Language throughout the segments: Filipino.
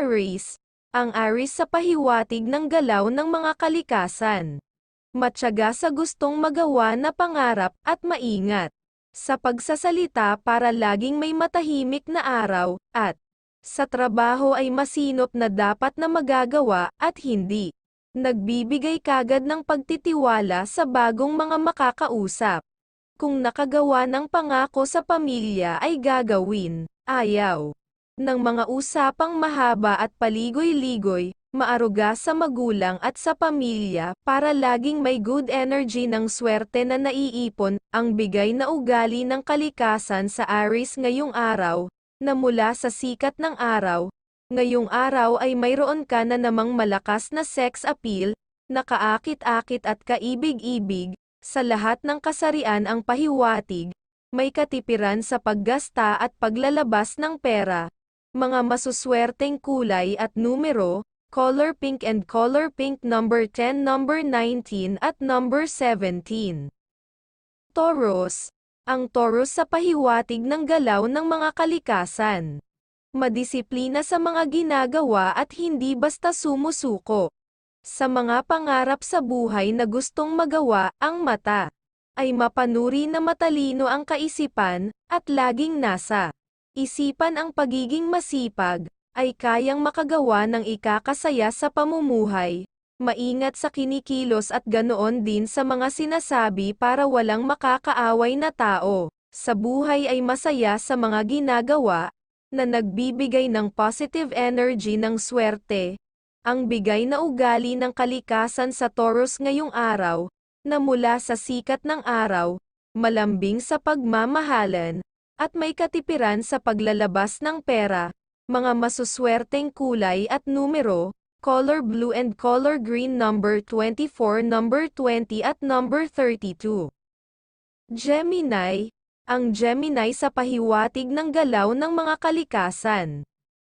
Aries, ang Aries sa pahiwatig ng galaw ng mga kalikasan. Matyaga sa gustong magawa na pangarap at maingat. Sa pagsasalita para laging may matahimik na araw, at sa trabaho ay masinop na dapat na magagawa at hindi. Nagbibigay kagad ng pagtitiwala sa bagong mga makakausap. Kung nakagawa ng pangako sa pamilya ay gagawin, ayaw. Ng mga usapang mahaba at paligoy-ligoy, maaruga sa magulang at sa pamilya para laging may good energy ng swerte na naiipon, ang bigay na ugali ng kalikasan sa Aries ngayong araw, na mula sa sikat ng araw, ngayong araw ay mayroon ka na namang malakas na sex appeal, nakaakit-akit at kaibig-ibig, sa lahat ng kasarian ang pahiwatig, may katipiran sa paggasta at paglalabas ng pera, mga masuswerteng kulay at numero, color pink and color pink number 10, number 19 at number 17. Taurus, ang Taurus sa pahiwatig ng galaw ng mga kalikasan. Madisiplina sa mga ginagawa at hindi basta sumusuko. Sa mga pangarap sa buhay na gustong magawa, ang mata ay mapanuri na matalino ang kaisipan, at laging nasa isipan ang pagiging masipag, ay kayang makagawa ng ikakasaya sa pamumuhay, maingat sa kinikilos at ganoon din sa mga sinasabi para walang makakaaway na tao. Sa buhay ay masaya sa mga ginagawa, na nagbibigay ng positive energy ng swerte. Ang bigay na ugali ng kalikasan sa Taurus ngayong araw, na mula sa sikat ng araw, malambing sa pagmamahalan, at may katipiran sa paglalabas ng pera, mga masuswerteng kulay at numero, color blue and color green number 24, number 20 at number 32. Gemini, ang Gemini sa pahiwatig ng galaw ng mga kalikasan.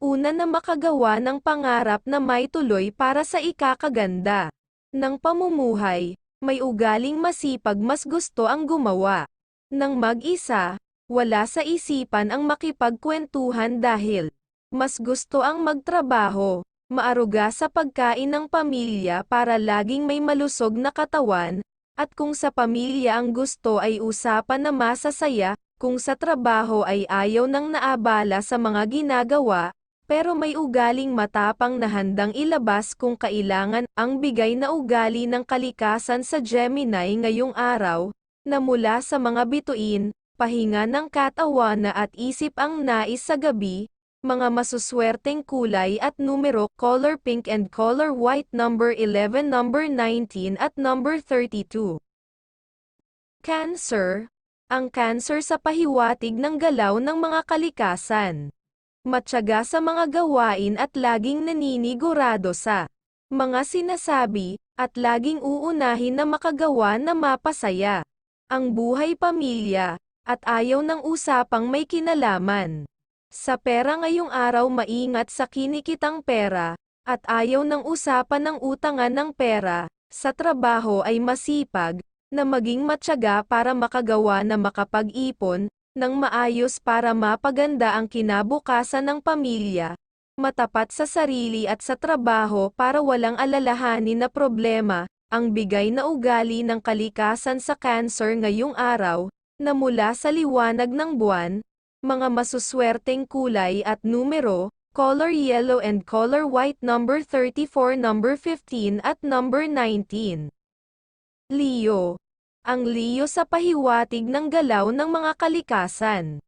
Una na makagawa ng pangarap na may tuloy para sa ikakaganda ng pamumuhay, may ugaling masipag mas gusto ang gumawa. Nang mag-isa, wala sa isipan ang makipagkwentuhan dahil mas gusto ang magtrabaho, maaruga sa pagkain ng pamilya para laging may malusog na katawan, at kung sa pamilya ang gusto ay usapan na masasaya, kung sa trabaho ay ayaw nang naabala sa mga ginagawa, pero may ugaling matapang na handang ilabas kung kailangan, ang bigay na ugali ng kalikasan sa Gemini ngayong araw, na mula sa mga bituin, pahinga ng katawana at isip ang nais sa gabi, mga masuswerteng kulay at numero, color pink and color white number 11, number 19 at number 32. Cancer, ang cancer sa pahiwatig ng galaw ng mga kalikasan. Matyaga sa mga gawain at laging naninigurado sa mga sinasabi, at laging uunahin na makagawa na mapasaya ang buhay pamilya, at ayaw ng usapang may kinalaman. Sa pera ngayong araw maingat sa kinikitang pera, at ayaw ng usapan ng utangan ng pera, sa trabaho ay masipag, na maging matyaga para makagawa na makapag-ipon, ng maayos para mapaganda ang kinabukasan ng pamilya, matapat sa sarili at sa trabaho para walang alalahanin na problema, ang bigay na ugali ng kalikasan sa cancer ngayong araw, na mula sa liwanag ng buwan, mga masuswerteng kulay at numero, color yellow and color white number 34 number 15 at number 19. Leo. Ang Leo sa pahiwatig ng galaw ng mga kalikasan.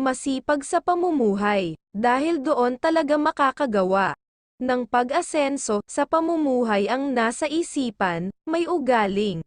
Masipag sa pamumuhay, dahil doon talaga makakagawa ng pag-asenso sa pamumuhay ang nasa isipan, may ugaling.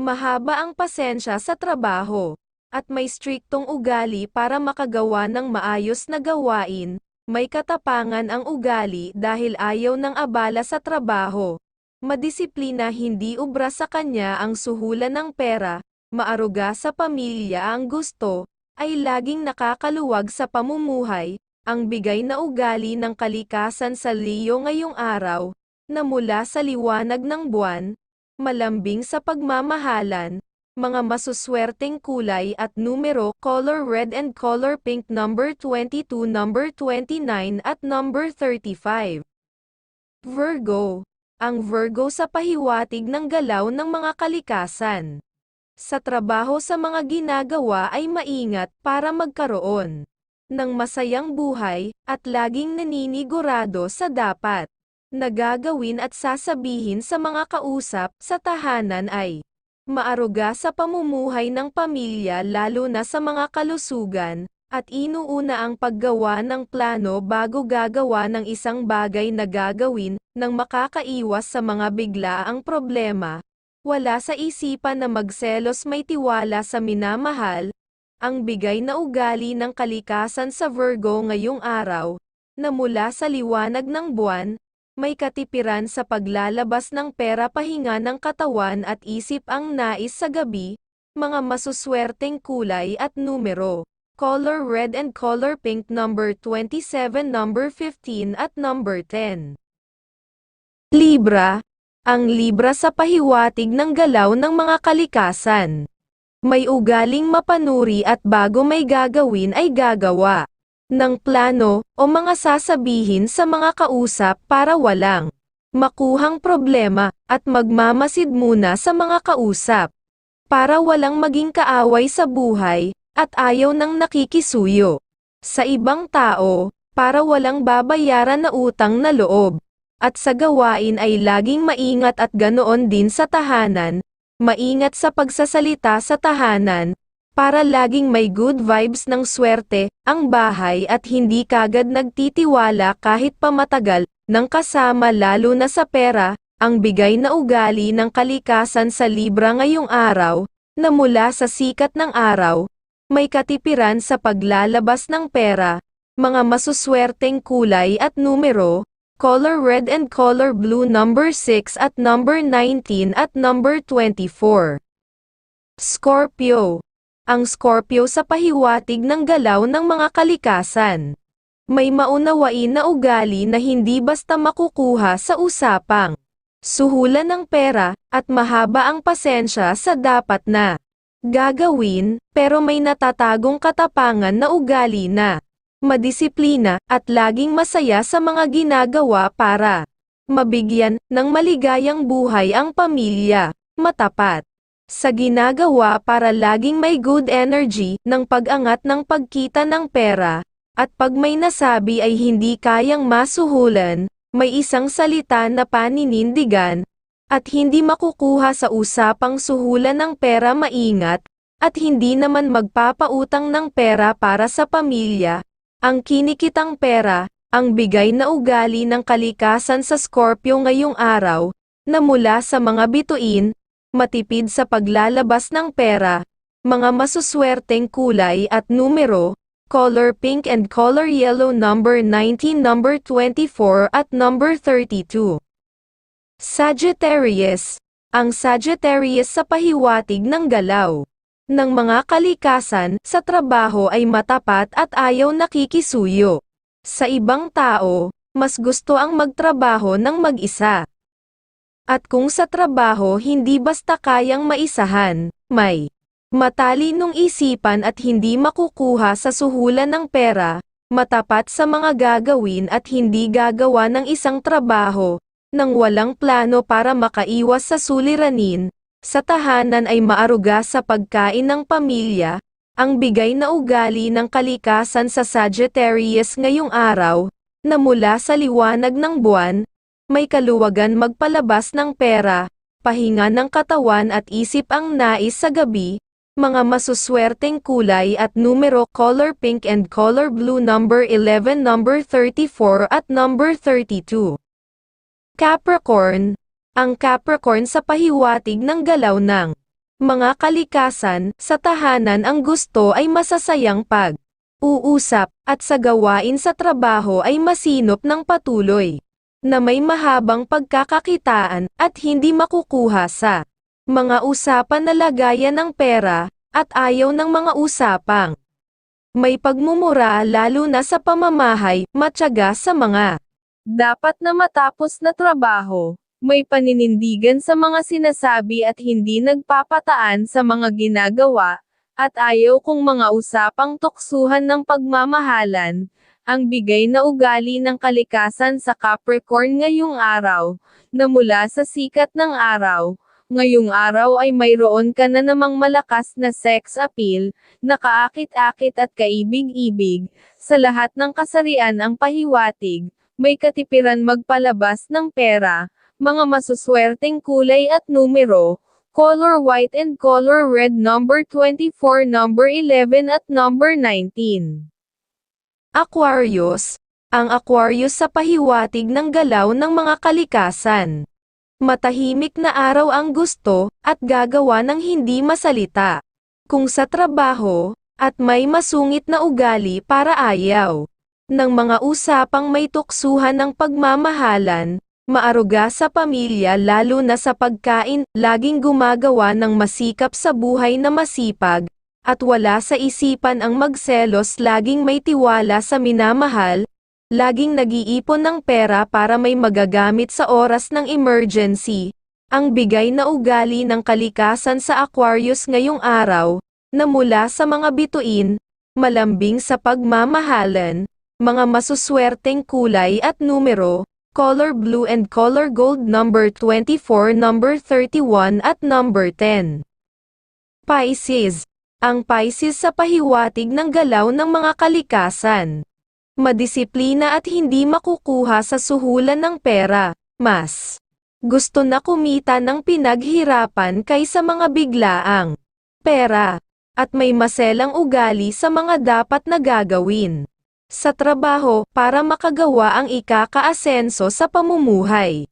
Mahaba ang pasensya sa trabaho, at may striktong ugali para makagawa ng maayos na gawain, may katapangan ang ugali dahil ayaw ng abala sa trabaho. Madisiplina hindi ubra sa kanya ang suhulan ng pera, maaruga sa pamilya ang gusto, ay laging nakakaluwag sa pamumuhay, ang bigay na ugali ng kalikasan sa Leo ngayong araw, na mula sa liwanag ng buwan, malambing sa pagmamahalan, Mga masuswerteng kulay at numero, color red and color pink number 22, number 29 at number 35. Virgo. Ang Virgo sa pahiwatig ng galaw ng mga kalikasan. Sa trabaho sa mga ginagawa ay maingat para magkaroon ng masayang buhay, at laging naninigurado sa dapat nagagawin at sasabihin sa mga kausap sa tahanan ay maaruga sa pamumuhay ng pamilya lalo na sa mga kalusugan, at inuuna ang paggawa ng plano bago gagawa ng isang bagay na gagawin, nang makakaiwas sa mga biglaang problema. Wala sa isipan na magselos may tiwala sa minamahal, ang bigay na ugali ng kalikasan sa Virgo ngayong araw, na mula sa liwanag ng buwan, may katipiran sa paglalabas ng pera pahinga ng katawan at isip ang nais sa gabi, mga masuswerteng kulay at numero. Color red and color pink number 27, number 15 at number 10. Libra. Ang Libra sa pahiwatig ng galaw ng mga kalikasan. May ugaling mapanuri at bago may gagawin ay gagawa ng plano o mga sasabihin sa mga kausap para walang makuhang problema at magmamasid muna sa mga kausap. Para walang maging kaaway sa buhay at ayaw ng nakikisuyo sa ibang tao para walang babayaran na utang na loob. At sa gawain ay laging maingat at ganoon din sa tahanan. Maingat sa pagsasalita sa tahanan, para laging may good vibes ng swerte, ang bahay at hindi kagad nagtitiwala kahit pamatagal, ng kasama lalo na sa pera, ang bigay na ugali ng kalikasan sa Libra ngayong araw, na mula sa sikat ng araw, may katipiran sa paglalabas ng pera, mga masuswerteng kulay at numero, color red and color blue number 6 at number 19 at number 24. Scorpio. Ang Scorpio sa pahiwatig ng galaw ng mga kalikasan. May maunawain na ugali na hindi basta makukuha sa usapang suhulan ng pera, at mahaba ang pasensya sa dapat na gagawin, pero may natatagong katapangan na ugali na madisiplina, at laging masaya sa mga ginagawa para mabigyan ng maligayang buhay ang pamilya, matapat sa ginagawa para laging may good energy ng pag-angat ng pagkita ng pera, at pag may nasabi ay hindi kayang masuhulan, may isang salita na paninindigan, at hindi makukuha sa usapang suhulan ng pera maingat, at hindi naman magpapautang ng pera para sa pamilya, ang kinikitang pera, ang bigay na ugali ng kalikasan sa Scorpio ngayong araw, na mula sa mga bituin, matipid sa paglalabas ng pera, mga masuswerteng kulay at numero, color pink and color yellow number 19 number 24 at number 32. Sagittarius, ang Sagittarius sa pahiwatig ng galaw ng mga kalikasan sa trabaho ay matapat at ayaw nakikisuyo. Sa ibang tao, mas gusto ang magtrabaho ng mag-isa. At kung sa trabaho hindi basta kayang maisahan, may matalinong isipan at hindi makukuha sa suhulan ng pera, matapat sa mga gagawin at hindi gagawa ng isang trabaho, nang walang plano para makaiwas sa suliranin, sa tahanan ay maaruga sa pagkain ng pamilya, ang bigay na ugali ng kalikasan sa Sagittarius ngayong araw, na mula sa liwanag ng buwan, may kaluwagan magpalabas ng pera, pahinga ng katawan at isip ang nais sa gabi, mga masuswerteng kulay at numero color pink and color blue number 11 number 34 at number 32. Capricorn, ang Capricorn sa pahiwatig ng galaw ng mga kalikasan, sa tahanan ang gusto ay masasayang pag uusap, at sa gawain sa trabaho ay masinop ng patuloy, na may mahabang pagkakakitaan, at hindi makukuha sa mga usapan na lagayan ng pera, at ayaw ng mga usapang may pagmumura lalo na sa pamamahay, matyaga sa mga dapat na matapos na trabaho May paninindigan sa mga sinasabi at hindi nagpapataan sa mga ginagawa, at ayaw kung mga usapang tuksuhan ng pagmamahalan, ang bigay na ugali ng kalikasan sa Capricorn ngayong araw, na mula sa sikat ng araw, ngayong araw ay mayroon ka na namang malakas na sex appeal, na kaakit-akit at kaibig-ibig, sa lahat ng kasarian ang pahiwatig, may katipiran magpalabas ng pera, mga masuswerteng kulay at numero, color white and color red number 24 number 11 at number 19. Aquarius, ang Aquarius sa pahiwatig ng galaw ng mga kalikasan. Matahimik na araw ang gusto, at gagawa ng hindi masalita. Kung sa trabaho, at may masungit na ugali para ayaw. Ng mga usapang may tuksuhan ng pagmamahalan, maaruga sa pamilya lalo na sa pagkain, laging gumagawa ng masikap sa buhay na masipag, at wala sa isipan ang magselos laging may tiwala sa minamahal, laging nag-iipon ng pera para may magagamit sa oras ng emergency, ang bigay na ugali ng kalikasan sa Aquarius ngayong araw, na mula sa mga bituin, malambing sa pagmamahalan, mga masuswerteng kulay at numero, color blue and color gold number 24 number 31 at number 10. Pisces. Ang Pisces sa pahiwatig ng galaw ng mga kalikasan. Madisiplina at hindi makukuha sa suhulan ng pera, mas gusto na kumita ng pinaghirapan kaysa mga biglaang pera, at may maselang ugali sa mga dapat na gagawin sa trabaho para makagawa ang ikakaasenso sa pamumuhay.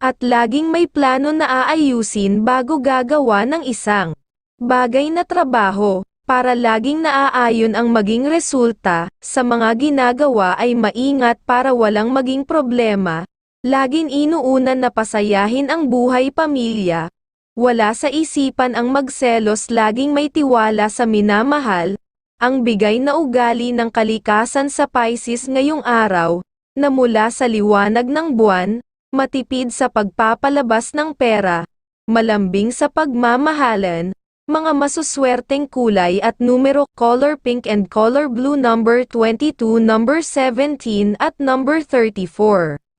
At laging may plano na aayusin bago gagawa ng isang bagay na trabaho, para laging naaayon ang maging resulta, sa mga ginagawa ay maingat para walang maging problema, laging inuunan na pasayahin ang buhay pamilya, wala sa isipan ang magselos laging may tiwala sa minamahal, ang bigay na ugali ng kalikasan sa Pisces ngayong araw, na mula sa liwanag ng buwan, matipid sa pagpapalabas ng pera, malambing sa pagmamahalan, mga masuswerteng kulay at numero color pink and color blue number 22 number 17 at number 34.